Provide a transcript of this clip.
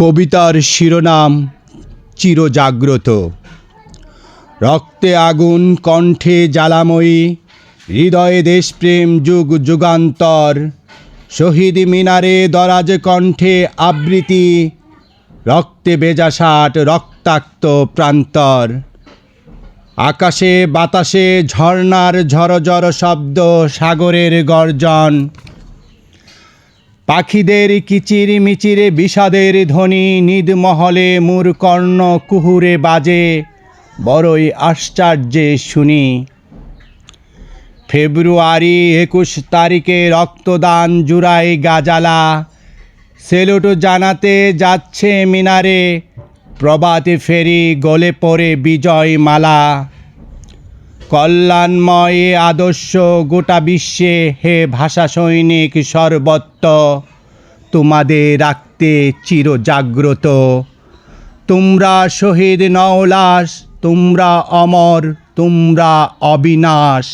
কবিতার শিরোনাম চিরজাগ্রত। রক্তে আগুন, কণ্ঠে জ্বালাময়ী, হৃদয়ে দেশপ্রেম যুগ যুগান্তর, শহীদ মিনারে দরাজ কণ্ঠে আবৃত্তি, রক্তে বেজাসাট রক্তাক্ত প্রান্তর। আকাশে বাতাসে ঝর্ণার ঝরঝর শব্দ, সাগরের গর্জন পাখিদের কিচির মিচিরে বিষাদের ধ্বনি, নিদমহলে মুর কর্ণ কুহুরে বাজে, বড়ই আশ্চর্যে শুনি। ফেব্রুয়ারি একুশ তারিখে রক্তদান জুড়াই গাজালা, সেলুট জানাতে যাচ্ছে মিনারে, প্রভাতে ফেরি গলে পড়ে বিজয় মালা কল্যাণময় আদর্শ গোটা বিশ্বে, হে ভাষা সৈনিক সর্বত্র, তোমাদের রাখতে চিরজাগ্রত। তোমরা শহীদ নওলাস, তোমরা অমর, তোমরা অবিনাশ।